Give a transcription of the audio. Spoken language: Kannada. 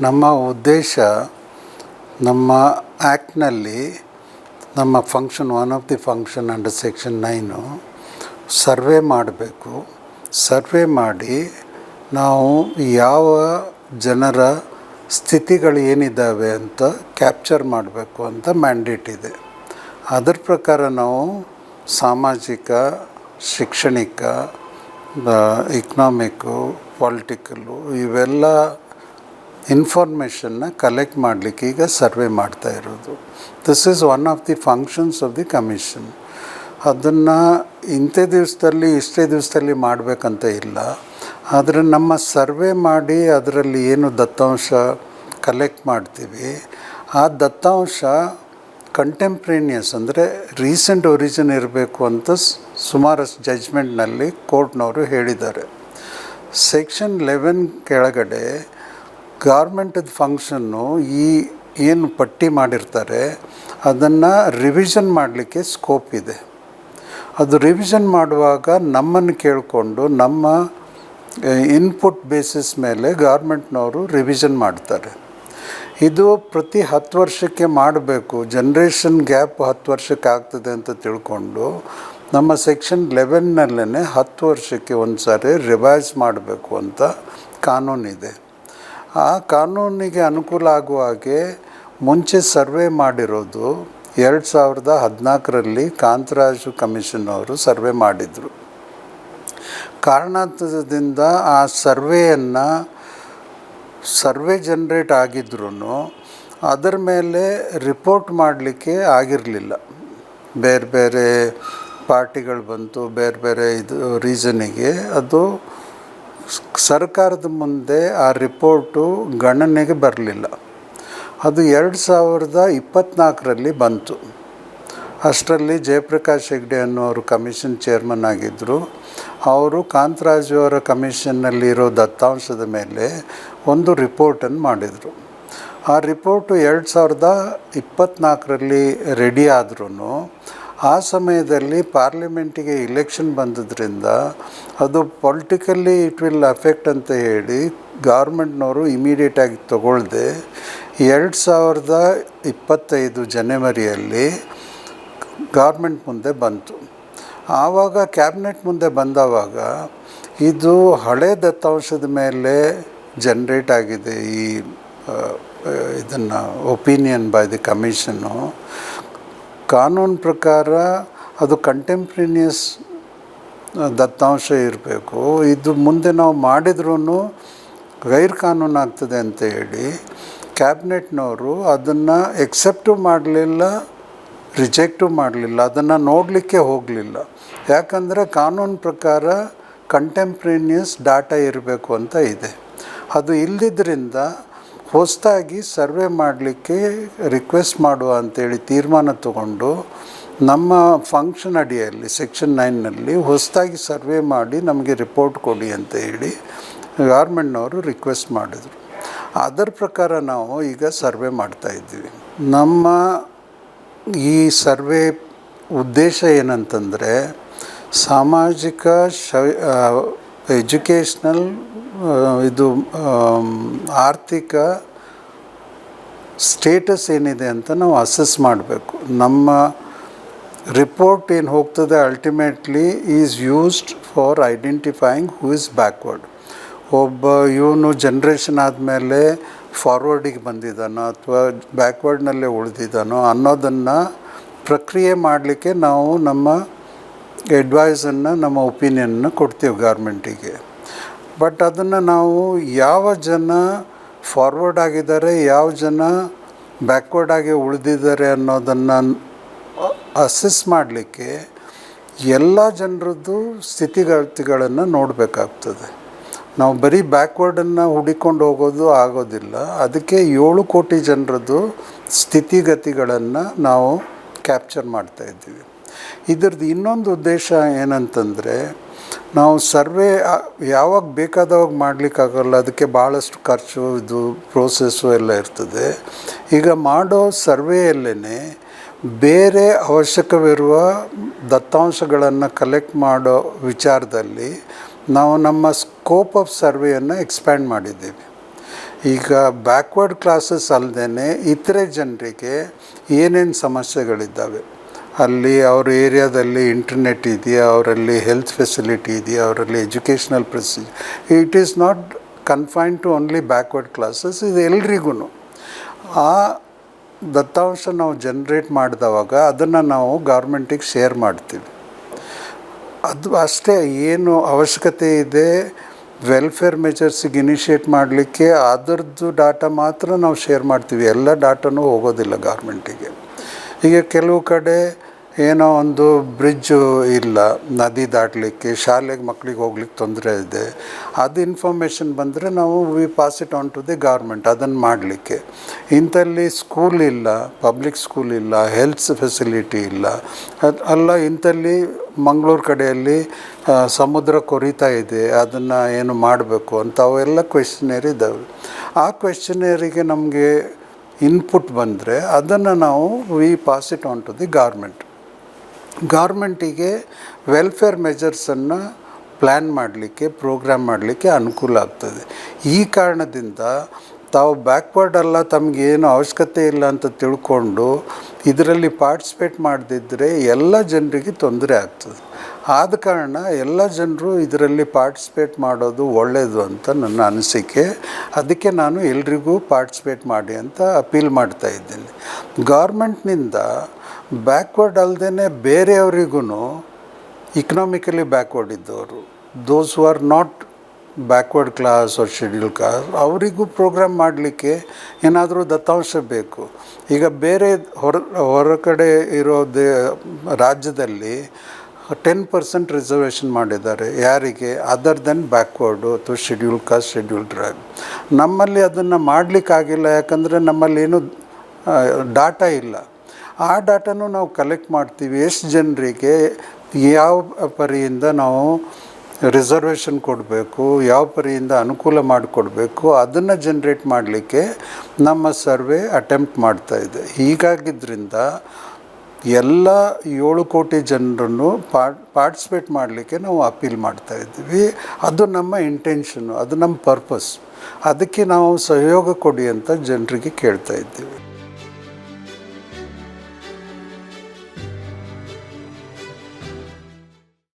ನಮ್ಮ ಉದ್ದೇಶ ನಮ್ಮ ಆ್ಯಕ್ಟ್ನಲ್ಲಿ ನಮ್ಮ function, one of the function under section nine survey ಮಾಡಬೇಕು. ಸರ್ವೆ ಮಾಡಿ ನಾವು ಯಾವ ಜನರ ಸ್ಥಿತಿಗಳು ಏನಿದ್ದಾವೆ ಅಂತ ಕ್ಯಾಪ್ಚರ್ ಮಾಡಬೇಕು ಅಂತ ಮ್ಯಾಂಡೇಟ್ ಇದೆ. ಅದರ ಪ್ರಕಾರ ನಾವು ಸಾಮಾಜಿಕ, ಶೈಕ್ಷಣಿಕ ಇಕ್ನಾಮಿಕ್ಕು ಪೊಲಿಟಿಕಲ್ಲು ಇವೆಲ್ಲ ಇನ್ಫಾರ್ಮೇಷನ್ನ ಕಲೆಕ್ಟ್ ಮಾಡಲಿಕ್ಕೆ ಈಗ ಸರ್ವೆ ಮಾಡ್ತಾ ಇರೋದು. This is one of the functions of the commission ಅದನ್ನು ಇಂಥ ದಿವಸದಲ್ಲಿ, ಇಷ್ಟೇ ದಿವಸದಲ್ಲಿ ಮಾಡಬೇಕಂತ ಇಲ್ಲ. ಆದರೆ ನಮ್ಮ ಸರ್ವೆ ಮಾಡಿ ಅದರಲ್ಲಿ ಏನು ದತ್ತಾಂಶ ಕಲೆಕ್ಟ್ ಮಾಡ್ತೀವಿ, ಆ ದತ್ತಾಂಶ ಕಂಟೆಂಪ್ರೇನಿಯಸ್ ಅಂದರೆ ರೀಸೆಂಟ್ ಒರಿಜಿನ್ ಇರಬೇಕು ಅಂತ ಸುಮಾರಷ್ಟು ಸುಮಾರು ಜಜ್ಮೆಂಟ್ನಲ್ಲಿ ಕೋರ್ಟ್ನವರು ಹೇಳಿದ್ದಾರೆ. ಸೆಕ್ಷನ್ ಲೆವೆನ್ ಕೆಳಗಡೆ ಗಾರ್ಮೆಂಟದ ಫಂಕ್ಷನ್ನು ಈ ಏನು ಪಟ್ಟಿ ಮಾಡಿರ್ತಾರೆ, ಅದನ್ನು ರಿವಿಷನ್ ಮಾಡಲಿಕ್ಕೆ ಸ್ಕೋಪ್ ಇದೆ. ಅದು ರಿವಿಷನ್ ಮಾಡುವಾಗ ನಮ್ಮನ್ನು ಕೇಳಿಕೊಂಡು ನಮ್ಮ ಇನ್ಪುಟ್ ಬೇಸಿಸ್ ಮೇಲೆ ಗಾರ್ಮೆಂಟ್ನವರು ರಿವಿಷನ್ ಮಾಡ್ತಾರೆ. ಇದು ಪ್ರತಿ ಹತ್ತು ವರ್ಷಕ್ಕೆ ಮಾಡಬೇಕು ಜನ್ರೇಷನ್ ಗ್ಯಾಪ್ ಹತ್ತು ವರ್ಷಕ್ಕೆ ಆಗ್ತದೆ ಅಂತ ತಿಳ್ಕೊಂಡು ನಮ್ಮ ಸೆಕ್ಷನ್ ಲೆವೆನ್ನಲ್ಲೇ ಹತ್ತು ವರ್ಷಕ್ಕೆ ಒಂದು ಸಾರಿ ರಿವೈಸ್ ಮಾಡಬೇಕು ಅಂತ ಕಾನೂನಿದೆ. ಆ ಕಾನೂನಿಗೆ ಅನುಕೂಲ ಆಗುವ ಹಾಗೆ ಮುಂಚೆ ಸರ್ವೆ ಮಾಡಿರೋದು ಎರಡು ಸಾವಿರದ ಹದಿನಾಲ್ಕರಲ್ಲಿ ಕಾಂತರಾಜು ಕಮಿಷನ್ ಅವರು ಸರ್ವೆ ಮಾಡಿದರು. ಕಾರಣಾಂತರದಿಂದ ಆ ಸರ್ವೆಯನ್ನು ಸರ್ವೆ ಜನ್ರೇಟ್ ಆಗಿದ್ರೂ ಅದರ ಮೇಲೆ ರಿಪೋರ್ಟ್ ಮಾಡಲಿಕ್ಕೆ ಆಗಿರಲಿಲ್ಲ. ಬೇರೆ ಬೇರೆ ಪಾರ್ಟಿಗಳು ಬಂತು ಬೇರೆ ಬೇರೆ ಇದು ರೀಸನಿಗೆ ಅದು ಸರ್ಕಾರದ ಮುಂದೆ ಆ ರಿಪೋರ್ಟು ಗಣನೆಗೆ ಬರಲಿಲ್ಲ. ಅದು ಎರಡು ಸಾವಿರದ ಇಪ್ಪತ್ತ್ನಾಲ್ಕರಲ್ಲಿ ಬಂತು. ಅಷ್ಟರಲ್ಲಿ ಜಯಪ್ರಕಾಶ್ ಹೆಗ್ಡೆ ಅನ್ನೋರು ಕಮಿಷನ್ ಚೇರ್ಮನ್ ಆಗಿದ್ದರು ಅವರು ಕಾಂತರಾಜು ಅವರ ಕಮಿಷನ್ನಲ್ಲಿರೋ ದತ್ತಾಂಶದ ಮೇಲೆ ಒಂದು ರಿಪೋರ್ಟನ್ನು ಮಾಡಿದರು. ಆ ರಿಪೋರ್ಟು ಎರಡು ಸಾವಿರದ ಇಪ್ಪತ್ತ್ನಾಲ್ಕರಲ್ಲಿ ರೆಡಿ ಆದ್ರೂ ಆ ಸಮಯದಲ್ಲಿ ಪಾರ್ಲಿಮೆಂಟಿಗೆ ಇಲೆಕ್ಷನ್ ಬಂದದ್ರಿಂದ ಅದು ಪೊಲಿಟಿಕಲ್ಲಿ ಇಟ್ ವಿಲ್ ಅಫೆಕ್ಟ್ ಅಂತ ಹೇಳಿ ಗೌರ್ಮೆಂಟ್ನವರು ಇಮಿಡಿಯೇಟಾಗಿ ತಗೊಳ್ದೆ ಎರಡು ಸಾವಿರದ ಇಪ್ಪತ್ತೈದು ಜನವರಿಯಲ್ಲಿ ಗೌರ್ಮೆಂಟ್ ಮುಂದೆ ಬಂತು. ಆವಾಗ ಕ್ಯಾಬಿನೆಟ್ ಮುಂದೆ ಬಂದವಾಗ ಇದು ಹಳೆ ದತ್ತಾಂಶದ ಮೇಲೆ ಜನ್ರೇಟ್ ಆಗಿದೆ ಈ ಇದನ್ನು ಒಪಿನಿಯನ್ ಬೈ ದಿ ಕಮಿಷನ್ನು ಕಾನೂನು ಪ್ರಕಾರ ಅದು ಕಂಟೆಂಪ್ರೇನಿಯಸ್ ದತ್ತಾಂಶ ಇರಬೇಕು. ಇದು ಮುಂದೆ ನಾವು ಮಾಡಿದ್ರೂ ಗೈರ್ ಕಾನೂನು ಆಗ್ತದೆ ಅಂತ ಹೇಳಿ ಕ್ಯಾಬಿನೆಟ್ನವರು ಅದನ್ನು ಎಕ್ಸೆಪ್ಟು ಮಾಡಲಿಲ್ಲ ರಿಜೆಕ್ಟು ಮಾಡಲಿಲ್ಲ, ಅದನ್ನು ನೋಡಲಿಕ್ಕೆ ಹೋಗಲಿಲ್ಲ. ಯಾಕಂದರೆ ಕಾನೂನು ಪ್ರಕಾರ ಕಂಟೆಂಪ್ರೇನಿಯಸ್ ಡಾಟಾ ಇರಬೇಕು ಅಂತ ಇದೆ. ಅದು ಇಲ್ಲದಿದ್ದರಿಂದ ಹೊಸದಾಗಿ ಸರ್ವೆ ಮಾಡಲಿಕ್ಕೆ ರಿಕ್ವೆಸ್ಟ್ ಮಾಡುವ ಅಂತೇಳಿ ತೀರ್ಮಾನ ತಗೊಂಡು ನಮ್ಮ ಫಂಕ್ಷನ್ ಅಡಿಯಲ್ಲಿ ಸೆಕ್ಷನ್ ನೈನ್ನಲ್ಲಿ ಹೊಸದಾಗಿ ಸರ್ವೆ ಮಾಡಿ ನಮಗೆ ರಿಪೋರ್ಟ್ ಕೊಡಿ ಅಂತ ಹೇಳಿ ಗೌರ್ಮೆಂಟ್ನವರು ರಿಕ್ವೆಸ್ಟ್ ಮಾಡಿದರು. ಅದರ ಪ್ರಕಾರ ನಾವು ಈಗ ಸರ್ವೆ ಮಾಡ್ತಾ ಇದ್ದೀವಿ. ನಮ್ಮ ಈ ಸರ್ವೆ ಉದ್ದೇಶ ಏನಂತಂದರೆ ಸಾಮಾಜಿಕ ಶ ಎಜುಕೇಷ್ನಲ್ ಇದು ಆರ್ಥಿಕ ಸ್ಟೇಟಸ್ ಏನಿದೆ ಅಂತ ನಾವು ಅಸೆಸ್ ಮಾಡಬೇಕು. ನಮ್ಮ ರಿಪೋರ್ಟ್ ಏನು ಹೋಗ್ತದೆ ultimately is used for identifying who is backward ಒಬ್ಬ ಇವನು ಜನ್ರೇಷನ್ ಆದಮೇಲೆ ಫಾರ್ವರ್ಡಿಗೆ ಬಂದಿದ್ದಾನೋ ಅಥವಾ ಬ್ಯಾಕ್ವರ್ಡ್ನಲ್ಲೇ ಉಳಿದಿದ್ದಾನೋ ಅನ್ನೋದನ್ನು ಪ್ರಕ್ರಿಯೆ ಮಾಡಲಿಕ್ಕೆ ನಾವು ನಮ್ಮ ಅಡ್ವೈಸನ್ನು ನಮ್ಮ ಒಪಿನಿಯನ್ನ ಕೊಡ್ತೀವಿ ಗಾರ್ಮೆಂಟಿಗೆ ಬಟ್ ಅದನ್ನು ನಾವು ಯಾವ ಜನ ಫಾರ್ವರ್ಡ್ ಆಗಿದ್ದಾರೆ, ಯಾವ ಜನ ಬ್ಯಾಕ್ವರ್ಡ್ ಆಗಿ ಉಳಿದಿದ್ದಾರೆ ಅನ್ನೋದನ್ನು ಅಸೆಸ್ ಮಾಡಲಿಕ್ಕೆ ಎಲ್ಲ ಜನರದ್ದು ಸ್ಥಿತಿಗತಿಗಳನ್ನು ನೋಡಬೇಕಾಗ್ತದೆ. ನಾವು ಬರೀ ಬ್ಯಾಕ್ವರ್ಡನ್ನು ಹುಡಿಕೊಂಡು ಹೋಗೋದು ಆಗೋದಿಲ್ಲ. ಅದಕ್ಕೆ ಏಳು ಕೋಟಿ ಜನರದ್ದು ಸ್ಥಿತಿಗತಿಗಳನ್ನು ನಾವು ಕ್ಯಾಪ್ಚರ್ ಮಾಡ್ತಾ ಇದ್ದೀವಿ. ಇದ್ರದ್ದು ಇನ್ನೊಂದು ಉದ್ದೇಶ ಏನಂತಂದರೆ ನಾವು ಸರ್ವೆ ಯಾವಾಗ ಬೇಕಾದವಾಗ ಮಾಡಲಿಕ್ಕಾಗಲ್ಲ. ಅದಕ್ಕೆ ಭಾಳಷ್ಟು ಖರ್ಚು, ಇದು ಪ್ರೋಸೆಸ್ಸು ಎಲ್ಲ ಇರ್ತದೆ. ಈಗ ಮಾಡೋ ಸರ್ವೆಯಲ್ಲೇ ಬೇರೆ ಅವಶ್ಯಕವಿರುವ ದತ್ತಾಂಶಗಳನ್ನು ಕಲೆಕ್ಟ್ ಮಾಡೋ ವಿಚಾರದಲ್ಲಿ ನಾವು ನಮ್ಮ ಸ್ಕೋಪ್ ಆಫ್ ಸರ್ವೆಯನ್ನು ಎಕ್ಸ್ಪ್ಯಾಂಡ್ ಮಾಡಿದ್ದೀವಿ. ಈಗ ಬ್ಯಾಕ್ವರ್ಡ್ ಕ್ಲಾಸಸ್ ಅಲ್ಲದೇ ಇತರೆ ಜನರಿಗೆ ಏನೇನು ಸಮಸ್ಯೆಗಳಿದ್ದಾವೆ? ಅಲ್ಲಿ ಅವ್ರ ಏರಿಯಾದಲ್ಲಿ ಇಂಟರ್ನೆಟ್ ಇದೆಯಾ, ಅವರಲ್ಲಿ ಹೆಲ್ತ್ ಫೆಸಿಲಿಟಿ ಇದೆಯಾ, ಅವರಲ್ಲಿ educational process it is not confine to only backward classes ಇದು ಎಲ್ರಿಗೂ ಆ ದತ್ತಾಂಶ ನಾವು ಜನ್ರೇಟ್ ಮಾಡಿದವಾಗ ಅದನ್ನು ನಾವು ಗೌರ್ಮೆಂಟಿಗೆ ಶೇರ್ ಮಾಡ್ತೀವಿ. ಅದು ಅಷ್ಟೇ, ಏನು ಅವಶ್ಯಕತೆ ಇದೆ ವೆಲ್ಫೇರ್ ಮೆಜರ್ಸಿಗೆ ಇನಿಷಿಯೇಟ್ ಮಾಡಲಿಕ್ಕೆ ಅದರದ್ದು ಡಾಟಾ ಮಾತ್ರ ನಾವು ಶೇರ್ ಮಾಡ್ತೀವಿ. ಎಲ್ಲ ಡಾಟಾನೂ ಹೋಗೋದಿಲ್ಲ ಗೌರ್ಮೆಂಟಿಗೆ ಈಗ ಕೆಲವು ಕಡೆ ಏನೋ ಒಂದು ಬ್ರಿಡ್ಜು ಇಲ್ಲ, ನದಿ ದಾಟಲಿಕ್ಕೆ, ಶಾಲೆಗೆ ಮಕ್ಕಳಿಗೆ ಹೋಗ್ಲಿಕ್ಕೆ ತೊಂದರೆ ಇದೆ. ಅದು ಇನ್ಫಾರ್ಮೇಷನ್ ಬಂದರೆ ನಾವು we pass it on to the government ಅದನ್ನು ಮಾಡಲಿಕ್ಕೆ. ಇಂಥಲ್ಲಿ ಸ್ಕೂಲ್ ಇಲ್ಲ ಪಬ್ಲಿಕ್ ಸ್ಕೂಲ್ ಇಲ್ಲ ಹೆಲ್ತ್ ಫೆಸಿಲಿಟಿ ಇಲ್ಲ. ಅಲ್ಲ, ಇಂಥಲ್ಲಿ ಮಂಗಳೂರು ಕಡೆಯಲ್ಲಿ ಸಮುದ್ರ ಕೊರಿತಾ ಇದೆ, ಅದನ್ನು ಏನು ಮಾಡಬೇಕು ಅಂತ ಅವೆಲ್ಲ ಕ್ವೆಶ್ಚನರ್ ಇದ್ದಾವೆ. ಆ ಕ್ವೆಶ್ಚನರಿಗೆ ನಮಗೆ ಇನ್ಪುಟ್ ಬಂದರೆ ಅದನ್ನು ನಾವು we pass it on to the government ಗಾರ್ಮೆಂಟಿಗೆ welfare ಮೆಜರ್ಸನ್ನು ಪ್ಲ್ಯಾನ್ ಮಾಡಲಿಕ್ಕೆ ಪ್ರೋಗ್ರಾಮ್ ಮಾಡಲಿಕ್ಕೆ ಅನುಕೂಲ ಆಗ್ತದೆ. ಈ ಕಾರಣದಿಂದ ತಾವು ಬ್ಯಾಕ್ವರ್ಡ್ ಅಲ್ಲ ತಮಗೇನು ಅವಶ್ಯಕತೆ ಇಲ್ಲ ಅಂತ ತಿಳ್ಕೊಂಡು, ಇದರಲ್ಲಿ ಪಾರ್ಟಿಸಿಪೇಟ್ ಮಾಡದಿದ್ದರೆ ಎಲ್ಲ ಜನರಿಗೆ ತೊಂದರೆ ಆಗ್ತದೆ. ಆದ ಕಾರಣ ಎಲ್ಲ ಜನರು ಇದರಲ್ಲಿ ಪಾರ್ಟಿಸಿಪೇಟ್ ಮಾಡೋದು ಒಳ್ಳೆಯದು ಅಂತ ನನ್ನ ಅನಿಸಿಕೆ. ಅದಕ್ಕೆ ನಾನು ಎಲ್ರಿಗೂ ಪಾರ್ಟಿಸಿಪೇಟ್ ಮಾಡಿ ಅಂತ ಅಪೀಲ್ ಮಾಡ್ತಾ ಇದ್ದೀನಿ. ಗೌರ್ಮೆಂಟ್ನಿಂದ ಬ್ಯಾಕ್ವರ್ಡ್ ಅಲ್ಲದೇ ಬೇರೆಯವರಿಗೂ ಇಕನಾಮಿಕಲಿ ಬ್ಯಾಕ್ವರ್ಡ್ ಇದ್ದವರು those who are not backward class or scheduled class ಅವರಿಗೂ ಪ್ರೋಗ್ರಾಮ್ ಮಾಡಲಿಕ್ಕೆ ಏನಾದರೂ ದತ್ತಾಂಶ ಬೇಕು. ಈಗ ಬೇರೆ ಹೊರ, ಹೊರಗಡೆ ಇರೋ ದೇ, ರಾಜ್ಯದಲ್ಲಿ ಟೆನ್ ಪರ್ಸೆಂಟ್ ರಿಸರ್ವೇಷನ್ ಮಾಡಿದ್ದಾರೆ. ಯಾರಿಗೆ? ಅದರ್ ದೆನ್ ಬ್ಯಾಕ್ವರ್ಡು ಅಥವಾ ಶೆಡ್ಯೂಲ್ ಕಾಸ್ಟ್ ಶೆಡ್ಯೂಲ್ ಟ್ರೈಬ್ ನಮ್ಮಲ್ಲಿ ಅದನ್ನು ಮಾಡಲಿಕ್ಕಾಗಿಲ್ಲ ಯಾಕಂದರೆ ನಮ್ಮಲ್ಲಿ ಏನು ಡಾಟಾ ಇಲ್ಲ. ಆ ಡಾಟಾನು ನಾವು ಕಲೆಕ್ಟ್ ಮಾಡ್ತೀವಿ. ಎಷ್ಟು ಜನರಿಗೆ, ಯಾವ ಪರಿಯಿಂದ ನಾವು ರಿಸರ್ವೇಷನ್ ಕೊಡಬೇಕು, ಯಾವ ಪರಿಯಿಂದ ಅನುಕೂಲ ಮಾಡಿಕೊಡ್ಬೇಕು, ಅದನ್ನು ಜನ್ರೇಟ್ ಮಾಡಲಿಕ್ಕೆ ನಮ್ಮ ಸರ್ವೆ ಅಟೆಂಪ್ಟ್ ಮಾಡ್ತಾ ಇದೆ. ಹೀಗಾಗಿದ್ದರಿಂದ ಎಲ್ಲ ಏಳು ಕೋಟಿ ಜನರನ್ನು ಪಾರ್ಟಿಸಿಪೇಟ್ ಮಾಡಲಿಕ್ಕೆ ನಾವು ಅಪೀಲ್ ಮಾಡ್ತಾ ಇದ್ದೀವಿ. ಅದು ನಮ್ಮ ಇಂಟೆನ್ಷನ್ನು ಅದು ನಮ್ಮ ಪರ್ಪಸ್ ಅದಕ್ಕೆ ನಾವು ಸಹಯೋಗ ಕೊಡಿ ಅಂತ ಜನರಿಗೆ ಕೇಳ್ತಾ ಇದ್ದೀವಿ.